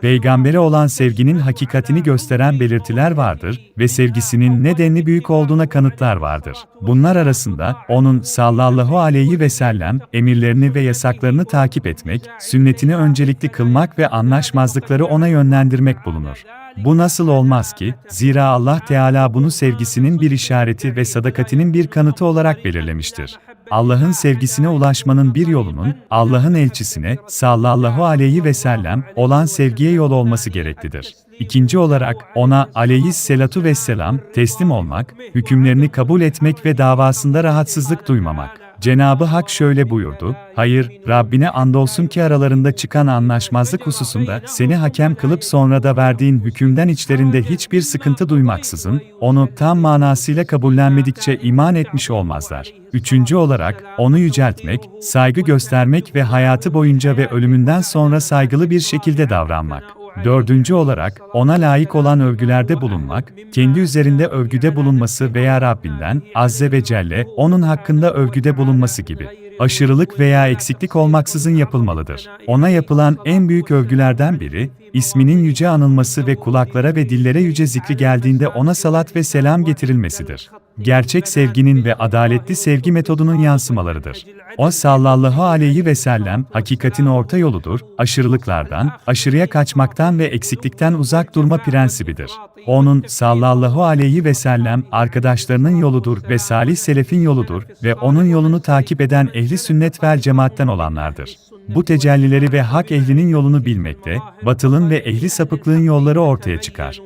Peygambere olan sevginin hakikatini gösteren belirtiler vardır ve sevgisinin nedenli büyük olduğuna kanıtlar vardır. Bunlar arasında onun sallallahu aleyhi ve sellem emirlerini ve yasaklarını takip etmek, sünnetini öncelikli kılmak ve anlaşmazlıkları ona yönlendirmek bulunur. Bu nasıl olmaz ki? Zira Allah Teala bunu sevgisinin bir işareti ve sadakatinin bir kanıtı olarak belirlemiştir. Allah'ın sevgisine ulaşmanın bir yolunun, Allah'ın elçisine, sallallahu aleyhi ve sellem, olan sevgiye yol olması gereklidir. İkinci olarak, ona aleyhisselatu vesselam, teslim olmak, hükümlerini kabul etmek ve davasında rahatsızlık duymamak. Cenabı Hak şöyle buyurdu, Hayır, Rabbine andolsun ki aralarında çıkan anlaşmazlık hususunda seni hakem kılıp sonra da verdiğin hükümden içlerinde hiçbir sıkıntı duymaksızın, onu tam manasıyla kabullenmedikçe iman etmiş olmazlar. Üçüncü olarak, onu yüceltmek, saygı göstermek ve hayatı boyunca ve ölümünden sonra saygılı bir şekilde davranmak. Dördüncü olarak, ona layık olan övgülerde bulunmak, kendi üzerinde övgüde bulunması veya Rabbinden, Azze ve Celle, onun hakkında övgüde bulunması gibi. Aşırılık veya eksiklik olmaksızın yapılmalıdır. Ona yapılan en büyük övgülerden biri, isminin yüce anılması ve kulaklara ve dillere yüce zikri geldiğinde ona salat ve selam getirilmesidir. Gerçek sevginin ve adaletli sevgi metodunun yansımalarıdır. O sallallahu aleyhi ve sellem hakikatin orta yoludur, aşırılıklardan, aşırıya kaçmaktan ve eksiklikten uzak durma prensibidir. Onun sallallahu aleyhi ve sellem arkadaşlarının yoludur ve salih selefin yoludur ve onun yolunu takip eden ehli sünnet vel cemaatten olanlardır. Bu tecellileri ve hak ehlinin yolunu bilmekte, batılın ve ehli sapıklığın yolları ortaya çıkar.